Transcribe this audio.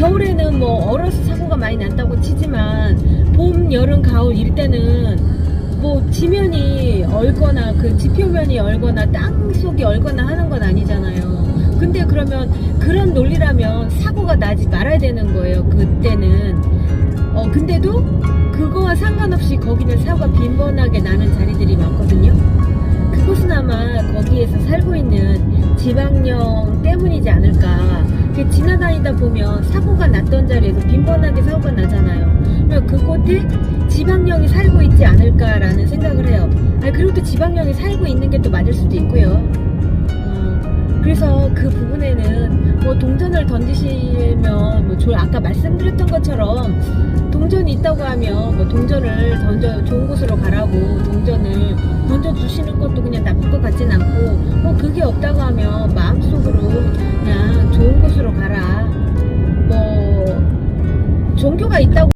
겨울에는 뭐 얼어서 사고가 많이 난다고 치지만 봄, 여름, 가을 이럴 때는 뭐 지면이 얼거나 그 지표면이 얼거나 땅 속이 얼거나 하는 건 아니잖아요. 근데 그러면 그런 논리라면 사고가 나지 말아야 되는 거예요. 그때는. 어 근데도 그거와 상관없이 거기는 사고가 빈번하게 나는 자리들이 많거든요. 그것은 아마 거기에서 살고 있는 지방령 때문이지 다니다 보면 사고가 났던 자리에서 빈번하게 사고가 나잖아요. 그러면 그곳에 지방령이 살고 있지 않을까라는 생각을 해요. 아니, 그리고 또 지방령이 살고 있는 게 또 맞을 수도 있고요. 어, 그래서 그 부분에는 뭐 동전을 던지시면 뭐 조- 아까 말씀드렸던 것처럼 동전이 있다고 하면 뭐 동전을 던져 좋은 곳으로 가라고 동전을 던져 주시는 것도 그냥 나쁜 것 같진 않고 뭐 그게 없다고 하면 종교가 있다고